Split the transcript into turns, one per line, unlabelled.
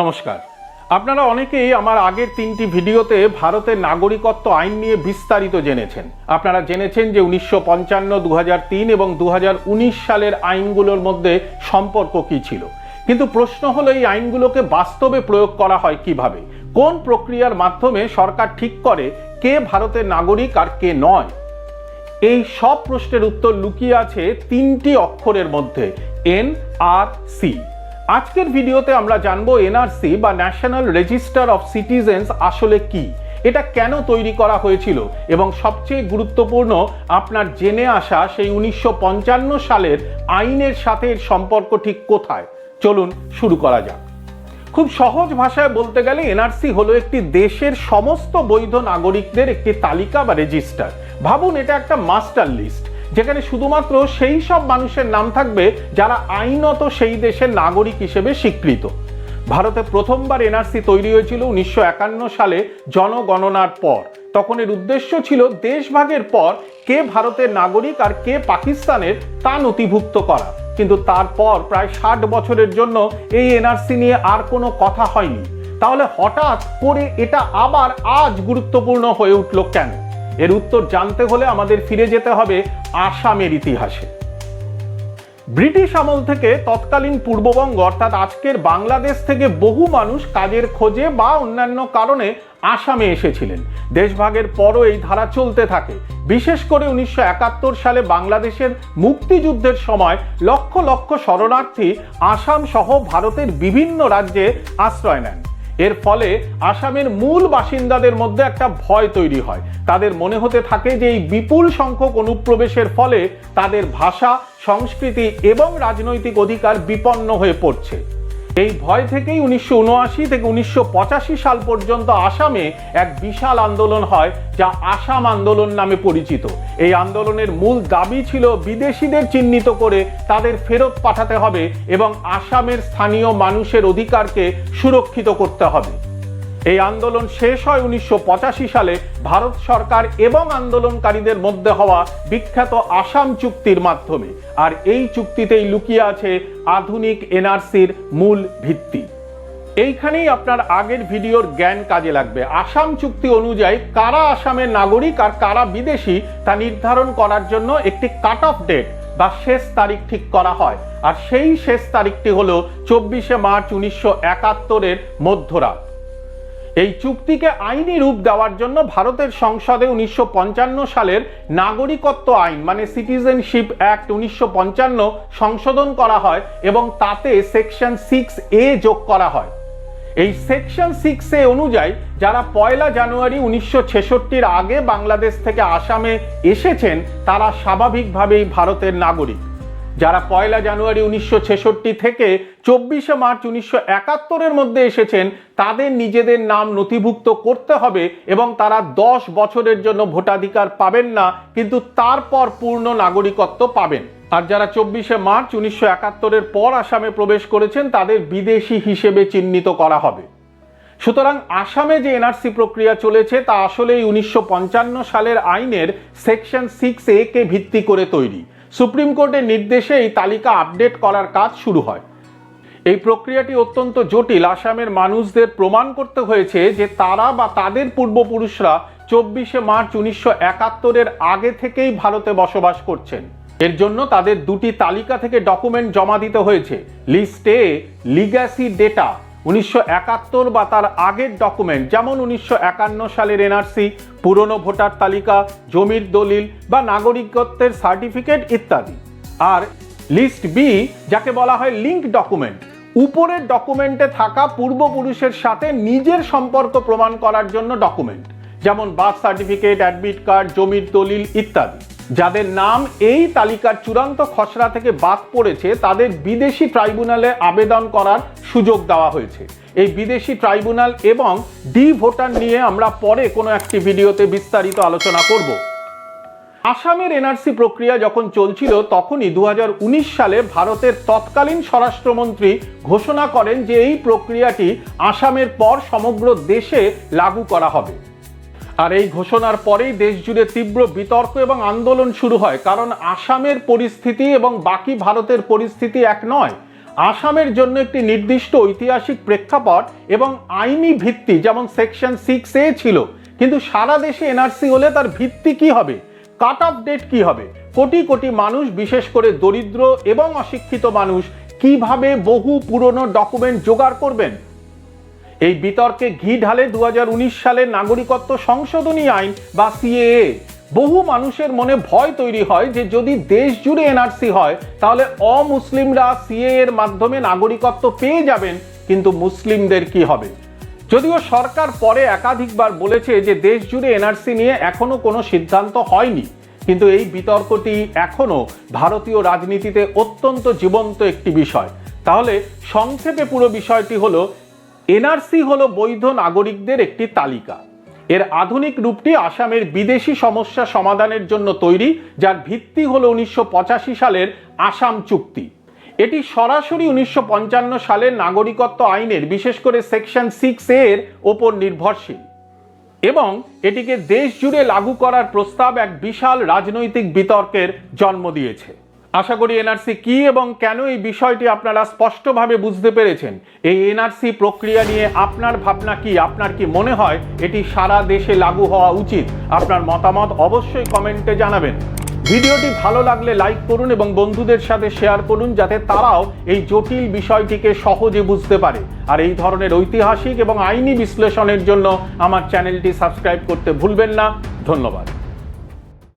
নমস্কার। আপনারা অনেকেই আমার আগের তিনটি ভিডিওতে ভারতের নাগরিকত্ব আইন নিয়ে বিস্তারিত জেনেছেন। আপনারা জেনেছেন যে উনিশশো পঞ্চান্ন দু এবং দু হাজার উনিশ সালের আইনগুলোর মধ্যে সম্পর্ক কী ছিল। কিন্তু প্রশ্ন হলো, এই আইনগুলোকে বাস্তবে প্রয়োগ করা হয় কীভাবে? কোন প্রক্রিয়ার মাধ্যমে সরকার ঠিক করে কে ভারতের নাগরিক আর কে নয়? এই সব প্রশ্নের উত্তর লুকিয়ে আছে তিনটি অক্ষরের মধ্যে, এন আর সি। আজকের ভিডিওতে আমরা জানব এনআরসি বা ন্যাশনাল রেজিস্টার অফ সিটিজেন্স আসলে কি? এটা কেন তৈরি করা হয়েছিল? এবং সবচেয়ে গুরুত্বপূর্ণ, আপনার জেনে আসা সেই উনিশশো পঞ্চান্ন সালের আইনের সাথে এর সম্পর্ক ঠিক কোথায়? চলুন শুরু করা যাক। খুব সহজ ভাষায় বলতে গেলে, এনআরসি হলো একটি দেশের সমস্ত বৈধ নাগরিকদের একটি তালিকা বা রেজিস্টার। ভাবুন, এটা একটা মাস্টার লিস্ট। যেখানে শুধুমাত্র সেই সব মানুষের নাম থাকবে যারা আইনত সেই দেশের নাগরিক হিসেবে স্বীকৃত। ভারতে প্রথমবার এনআরসি তৈরি হয়েছিল উনিশশো একান্ন সালে জনগণনার পর। তখন এর উদ্দেশ্য ছিল দেশভাগের পর কে ভারতের নাগরিক আর কে পাকিস্তানের তা নথিভুক্ত করা। কিন্তু তারপর প্রায় ষাট বছরের জন্য এই এনআরসি নিয়ে আর কোনো কথা হয়নি। তাহলে হঠাৎ করে এটা আবার আজ গুরুত্বপূর্ণ হয়ে উঠল কেন? এর উত্তর জানতে হলে আমাদের ফিরে যেতে হবে আসামের ইতিহাসে। ব্রিটিশ আমল থেকে তৎকালীন পূর্ববঙ্গ, অর্থাৎ আজকের বাংলাদেশ থেকে বহু মানুষ কাজের খোঁজে বা অন্যান্য কারণে আসামে এসেছিলেন। দেশভাগের পরও এই ধারা চলতে থাকে। বিশেষ করে উনিশশো একাত্তর সালে বাংলাদেশের মুক্তিযুদ্ধের সময় লক্ষ লক্ষ শরণার্থী আসাম সহ ভারতের বিভিন্ন রাজ্যে আশ্রয় নেন। এর ফলে আসামের মূল বাসিন্দাদের মধ্যে একটা ভয় তৈরি হয়। তাদের মনে হতে থাকে যে এই বিপুল সংখ্যক অনুপ্রবেশের ফলে তাদের ভাষা, সংস্কৃতি এবং রাজনৈতিক অধিকার বিপন্ন হয়ে পড়ছে। এই ভয় থেকেই উনিশশো উনআশি থেকে উনিশশো পঁচাশি সাল পর্যন্ত আসামে এক বিশাল আন্দোলন হয়, যা আসাম আন্দোলন নামে পরিচিত। এই আন্দোলনের মূল দাবি ছিল বিদেশিদের চিহ্নিত করে তাদের ফেরত পাঠাতে হবে এবং আসামের স্থানীয় মানুষের অধিকারকে সুরক্ষিত করতে হবে। এই আন্দোলন শেষ হয় উনিশশো পঁচাশি সালে। ভারত সরকার এবং আন্দোলনকারীদের মধ্যে হওয়া বিখ্যাত আসাম চুক্তির মাধ্যমে। আর এই চুক্তিতেই লুকিয়ে আছে আধুনিক এনআরসির মূল ভিত্তি। এইখানেই আপনার আগের ভিডিওর জ্ঞান কাজে লাগবে। আসাম চুক্তি অনুযায়ী কারা আসামের নাগরিক আর কারা বিদেশি তা নির্ধারণ করার জন্য একটি কাট অফ ডেট বা শেষ তারিখ ঠিক করা হয়। আর সেই শেষ তারিখটি হলো চব্বিশে মার্চ উনিশশো একাত্তরের মধ্যরাত। এই চুক্তিকে আইনি রূপ দেওয়ার জন্য ভারতের সংসদে উনিশশো পঞ্চান্ন সালের নাগরিকত্ব আইন মানে সিটিজেনশিপ অ্যাক্ট উনিশশো পঞ্চান্ন সংশোধন করা হয় এবং তাতে সেকশন সিক্স এ যোগ করা হয়। এই সেকশন সিক্স এ অনুযায়ী যারা পয়লা জানুয়ারি উনিশশো ছেষট্টির আগে বাংলাদেশ থেকে আসামে এসেছেন, তারা স্বাভাবিকভাবেই ভারতের নাগরিক। যারা পয়লা জানুয়ারি উনিশশো ছেষট্টি থেকে চব্বিশে মার্চ উনিশশো একাত্তরের মধ্যে এসেছেন, তাদের নিজেদের নাম নথিভুক্ত করতে হবে এবং তারা দশ বছরের জন্য ভোটাধিকার পাবেন না, কিন্তু তারপর পূর্ণ নাগরিকত্ব পাবেন। আর যারা চব্বিশে মার্চ উনিশশো একাত্তরের পর আসামে প্রবেশ করেছেন, তাদের বিদেশি হিসেবে চিহ্নিত করা হবে। সুতরাং আসামে যে এনআরসি প্রক্রিয়া চলেছে, তা আসলে উনিশশো সালের আইনের সেকশন সিক্স এ কে ভিত্তি করে তৈরি। সুপ্রিম কোর্টের নির্দেশে এই তালিকা আপডেট করার কাজ শুরু হয়। এই প্রক্রিয়াটি অত্যন্ত জটিল। আসামের মানুষদের প্রমাণ করতে হয়েছে যে তারা বা তাদের পূর্বপুরুষরা চব্বিশে মার্চ উনিশশো একাত্তরের আগে থেকেই ভারতে বসবাস করছেন। এর জন্য তাদের দুটি তালিকা থেকে ডকুমেন্ট জমা দিতে হয়েছে। লিস্টে লিগ্যাসি ডেটা উনিশশো একাত্তর বা তার আগের ডকুমেন্ট যেমন উনিশশো একান্ন সালের এনআরসি পুরনো ভোটার তালিকা, জমির দলিল বা নাগরিকত্বের সার্টিফিকেট ইত্যাদি। আর লিস্ট বি যাকে বলা হয় লিঙ্ক ডকুমেন্ট উপরের ডকুমেন্টে থাকা পূর্বপুরুষের সাথে নিজের সম্পর্ক প্রমাণ করার জন্য ডকুমেন্ট যেমন বার্থ সার্টিফিকেট অ্যাডমিট কার্ড জমির দলিল ইত্যাদি। যাদের নাম এই তালিকার চূড়ান্ত খসড়া থেকে বাদ পড়েছে, তাদের বিদেশি ট্রাইব্যুনালে আবেদন করার সুযোগ দেওয়া হয়েছে। এই বিদেশি ট্রাইব্যুনাল এবং ডি ভোটার নিয়ে আমরা পরে কোনো একটি ভিডিওতে বিস্তারিত আলোচনা করব। আসামের এনআরসি প্রক্রিয়া যখন চলছিল, তখনই দু হাজার উনিশ সালে ভারতের তৎকালীন স্বরাষ্ট্রমন্ত্রী ঘোষণা করেন যে এই প্রক্রিয়াটি আসামের পর সমগ্র দেশে লাগু করা হবে। আর এই ঘোষণার পরেই দেশ জুড়ে তীব্র বিতর্ক এবং আন্দোলন শুরু হয়, কারণ আসামের পরিস্থিতি এবং বাকি ভারতের পরিস্থিতি এক নয়। আসামের জন্য একটি নির্দিষ্ট ঐতিহাসিক প্রেক্ষাপট এবং আইনি ভিত্তি, যেমন সেকশন সিক্স এ ছিল, কিন্তু সারা দেশে এনআরসি হলে তার ভিত্তি কি হবে? কাট অফ ডেট কি হবে? কোটি কোটি মানুষ, বিশেষ করে দরিদ্র এবং অশিক্ষিত মানুষ, কীভাবে বহু পুরনো ডকুমেন্ট জোগাড় করবেন? এই বিতর্কে ঘি ঢালে দু সালের নাগরিকত্ব সংশোধনী আইন বা সিএএ। বহু মানুষের মনে ভয় তৈরি হয় যে যদি দেশ জুড়ে এনআরসি হয়, তাহলে অমুসলিমরা সিএ এর মাধ্যমে নাগরিকত্ব পেয়ে যাবেন, কিন্তু মুসলিমদের কি হবে? যদিও সরকার পরে একাধিকবার বলেছে যে দেশ জুড়ে এনআরসি নিয়ে এখনও কোনো সিদ্ধান্ত হয়নি, কিন্তু এই বিতর্কটি এখনও ভারতীয় রাজনীতিতে অত্যন্ত জীবন্ত একটি বিষয়। তাহলে সংক্ষেপে পুরো বিষয়টি হলো এনআরসি হলো বৈধ নাগরিকদের একটি তালিকা। এর আধুনিক রূপটি আসামের বিদেশি সমস্যা সমাধানের জন্য তৈরি, যার ভিত্তি হলো উনিশশো সালের আসাম চুক্তি। এটি সরাসরি উনিশশো পঞ্চান্ন সালের নাগরিকত্ব আইনের, বিশেষ করে সেকশন সিক্স এর ওপর নির্ভরশীল। এবং এটিকে দেশ জুড়ে লাগু করার প্রস্তাব এক বিশাল রাজনৈতিক বিতর্কের জন্ম দিয়েছে। আশা করি এনআরসি কি এবং কেন এই বিষয়টি আপনারা স্পষ্টভাবে বুঝতে পেরেছেন? এই এনআরসি প্রক্রিয়া নিয়ে আপনার ভাবনা কি, আপনার কি মনে হয়? এটি সারা দেশে লাগু হওয়া উচিত। আপনার মতামত অবশ্যই কমেন্টে জানাবেন। ভিডিওটি ভালো লাগলে লাইক করুন এবং বন্ধুদের সাথে শেয়ার করুন যাতে তারাও এই জটিল বিষয়টিকে সহজে বুঝতে পারে। আর এই ধরনের ঐতিহাসিক এবং আইনি বিশ্লেষণের জন্য আমার চ্যানেলটি সাবস্ক্রাইব করতে ভুলবেন না। ধন্যবাদ।